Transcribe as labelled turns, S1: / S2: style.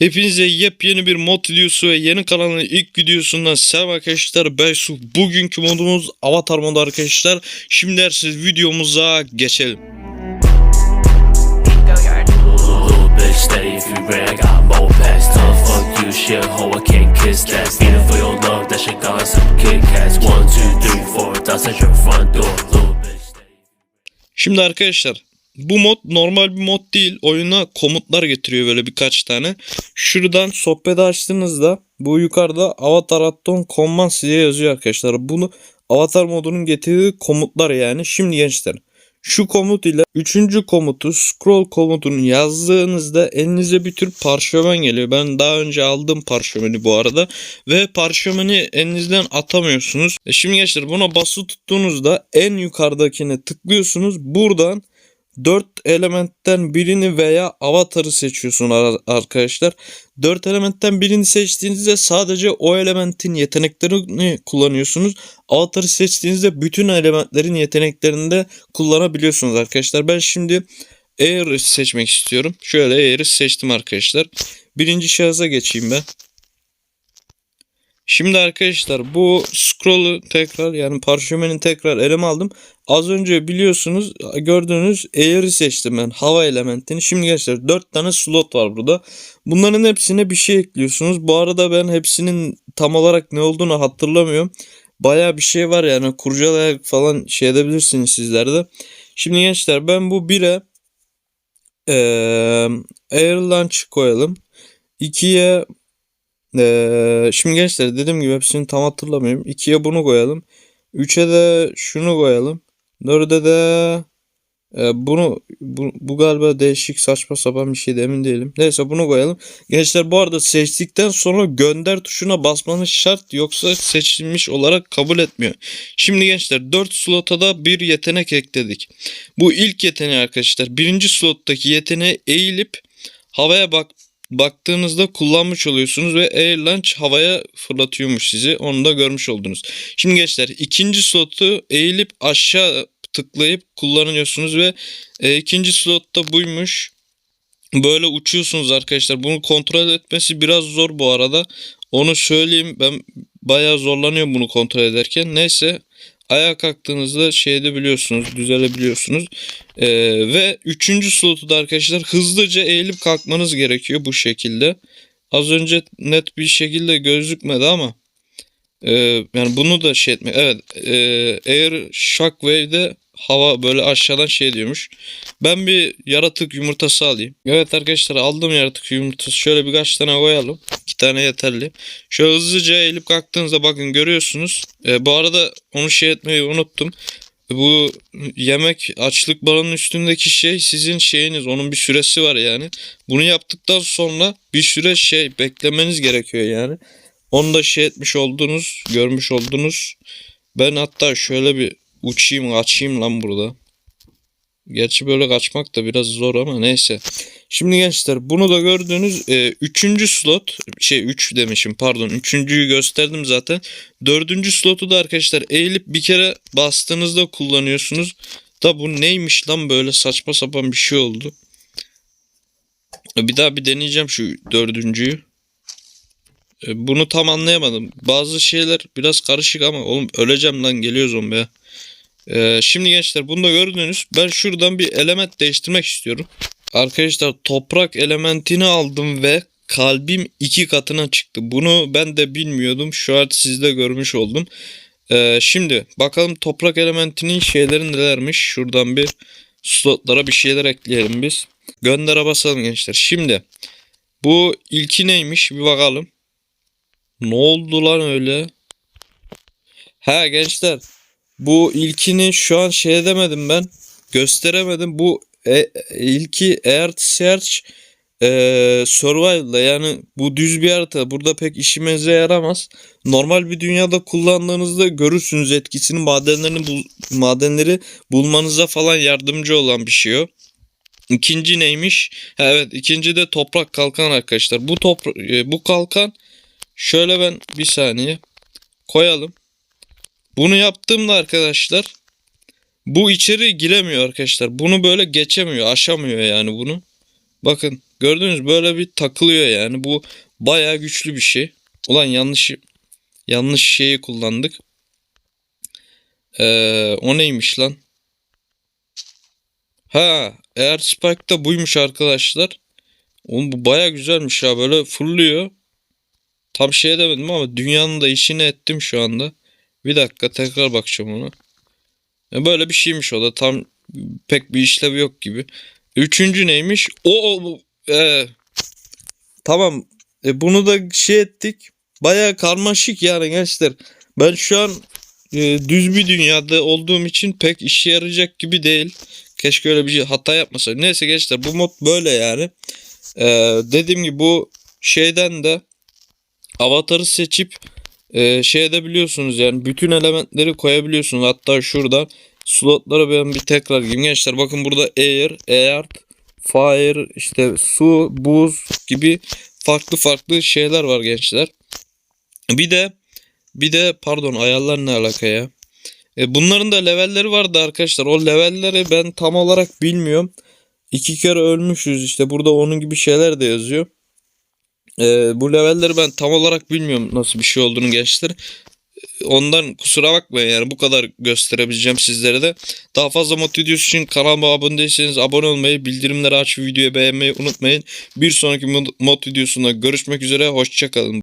S1: Hepinize yepyeni bir mod videosu ve yeni kanalın ilk videosundan selam arkadaşlar. Ben Yusuf. Bugünkü modumuz Avatar modu arkadaşlar. Şimdi siz videomuza geçelim. Şimdi arkadaşlar bu mod normal bir mod değil. Oyuna komutlar getiriyor böyle birkaç tane. Şuradan sohbeti açtığınızda bu yukarıda Avatar Aton Commands diye yazıyor arkadaşlar. Bunu Avatar modunun getirdiği komutlar yani. Şimdi gençler şu komut ile üçüncü komutu scroll komutunu yazdığınızda elinize bir tür parşömen geliyor. Ben daha önce aldım parşömeni bu arada ve parşömeni elinizden atamıyorsunuz. E şimdi gençler buna basılı tuttuğunuzda en yukarıdakine tıklıyorsunuz. Buradan 4 elementten birini veya avatarı seçiyorsun ar- arkadaşlar. 4 elementten birini seçtiğinizde sadece o elementin yeteneklerini kullanıyorsunuz. Avatarı seçtiğinizde bütün elementlerin yeteneklerini de kullanabiliyorsunuz arkadaşlar. Ben şimdi Air'ı seçmek istiyorum. Şöyle Air'ı seçtim arkadaşlar. Birinci şahısa geçeyim ben. Şimdi arkadaşlar bu scroll'u tekrar yani parşömeni tekrar elime aldım. Az önce biliyorsunuz gördüğünüz air'i seçtim ben hava elementini. Şimdi gençler 4 tane slot var burada. Bunların hepsine bir şey ekliyorsunuz. Bu arada ben hepsinin tam olarak ne olduğunu hatırlamıyorum. Baya bir şey var yani kurcalayarak falan şey edebilirsiniz sizler de. Şimdi gençler ben bu 1'e eee air launch koyalım. 2'ye ee, şimdi gençler dediğim gibi hepsini tam hatırlamıyorum. 2'ye bunu koyalım. 3'e de şunu koyalım. 4'e de e, bunu bu, bu galiba değişik saçma sapan bir şey de emin değilim. Neyse bunu koyalım. Gençler bu arada seçtikten sonra gönder tuşuna basmanız şart yoksa seçilmiş olarak kabul etmiyor. Şimdi gençler 4 slota da bir yetenek ekledik. Bu ilk yeteneği arkadaşlar. Birinci slottaki yeteneğe eğilip havaya bak baktığınızda kullanmış oluyorsunuz ve Air Launch havaya fırlatıyormuş sizi. Onu da görmüş oldunuz. Şimdi gençler ikinci slotu eğilip aşağı tıklayıp kullanıyorsunuz ve e, ikinci slotta buymuş. Böyle uçuyorsunuz arkadaşlar. Bunu kontrol etmesi biraz zor bu arada. Onu söyleyeyim. Ben bayağı zorlanıyorum bunu kontrol ederken. Neyse ayağa kalktığınızda şeyde biliyorsunuz düzelebiliyorsunuz. Ee, ve üçüncü slotu da arkadaşlar hızlıca eğilip kalkmanız gerekiyor bu şekilde. Az önce net bir şekilde gözükmedi ama e, yani bunu da şey etmek. Evet e, Air Shockwave'de hava böyle aşağıdan şey diyormuş. Ben bir yaratık yumurtası alayım. Evet arkadaşlar aldım yaratık yumurtası. Şöyle birkaç tane koyalım. İki tane yeterli. Şöyle hızlıca eğilip kalktığınızda bakın görüyorsunuz. E, bu arada onu şey etmeyi unuttum. Bu yemek açlık barının üstündeki şey sizin şeyiniz. Onun bir süresi var yani. Bunu yaptıktan sonra bir süre şey beklemeniz gerekiyor yani. Onu da şey etmiş oldunuz, görmüş oldunuz. Ben hatta şöyle bir uçayım, kaçayım lan burada. Gerçi böyle kaçmak da biraz zor ama neyse. Şimdi gençler bunu da gördüğünüz 3. slot şey 3 demişim pardon 3.'yü gösterdim zaten. 4. slotu da arkadaşlar eğilip bir kere bastığınızda kullanıyorsunuz. Da bu neymiş lan böyle saçma sapan bir şey oldu. Bir daha bir deneyeceğim şu dördüncüyü. E, Bunu tam anlayamadım. Bazı şeyler biraz karışık ama oğlum öleceğim lan geliyor zombi. Ee, şimdi gençler bunu da gördünüz. Ben şuradan bir element değiştirmek istiyorum. Arkadaşlar toprak elementini aldım ve kalbim iki katına çıktı. Bunu ben de bilmiyordum. Şu an sizde görmüş oldum. Ee, şimdi bakalım toprak elementinin şeyleri nelermiş. Şuradan bir slotlara bir şeyler ekleyelim biz. Göndere basalım gençler. Şimdi bu ilki neymiş bir bakalım. Ne oldu lan öyle? Ha gençler bu ilkini şu an şey edemedim ben. Gösteremedim. Bu e, ilki Earth Search e, Survival'da yani bu düz bir harita. Burada pek işimize yaramaz. Normal bir dünyada kullandığınızda görürsünüz etkisini. Madenlerini bul, madenleri bulmanıza falan yardımcı olan bir şey o. İkinci neymiş? Evet ikinci de toprak kalkan arkadaşlar. Bu toprak bu kalkan şöyle ben bir saniye koyalım. Bunu yaptığımda arkadaşlar bu içeri giremiyor arkadaşlar. Bunu böyle geçemiyor, aşamıyor yani bunu. Bakın gördünüz böyle bir takılıyor yani. Bu bayağı güçlü bir şey. Ulan yanlış yanlış şeyi kullandık. Ee, o neymiş lan? Ha, eğer Spike buymuş arkadaşlar. Oğlum bu baya güzelmiş ya böyle fırlıyor. Tam şey demedim ama dünyanın da işini ettim şu anda. Bir dakika tekrar bakacağım ona. E, Böyle bir şeymiş o da tam pek bir işlevi yok gibi. Üçüncü neymiş? O, o e, tamam E, bunu da şey ettik. Baya karmaşık yani gençler. Ben şu an e, düz bir dünyada olduğum için pek işe yarayacak gibi değil. Keşke öyle bir şey hata yapmasaydım. Neyse gençler bu mod böyle yani. Ee, dediğim gibi bu şeyden de avatarı seçip e, şey edebiliyorsunuz yani bütün elementleri koyabiliyorsunuz. Hatta şurada slotlara ben bir tekrar gireyim gençler. Bakın burada air, earth, fire, işte su, buz gibi farklı farklı şeyler var gençler. Bir de bir de pardon ayarlar ne alaka ya? E, bunların da levelleri vardı arkadaşlar. O levelleri ben tam olarak bilmiyorum. İki kere ölmüşüz işte. Burada onun gibi şeyler de yazıyor. E, bu levelleri ben tam olarak bilmiyorum nasıl bir şey olduğunu gençler. Ondan kusura bakmayın yani bu kadar gösterebileceğim sizlere de. Daha fazla mod videosu için kanalıma abone değilseniz abone olmayı, bildirimleri aç, videoyu beğenmeyi unutmayın. Bir sonraki mod videosunda görüşmek üzere. Hoşçakalın.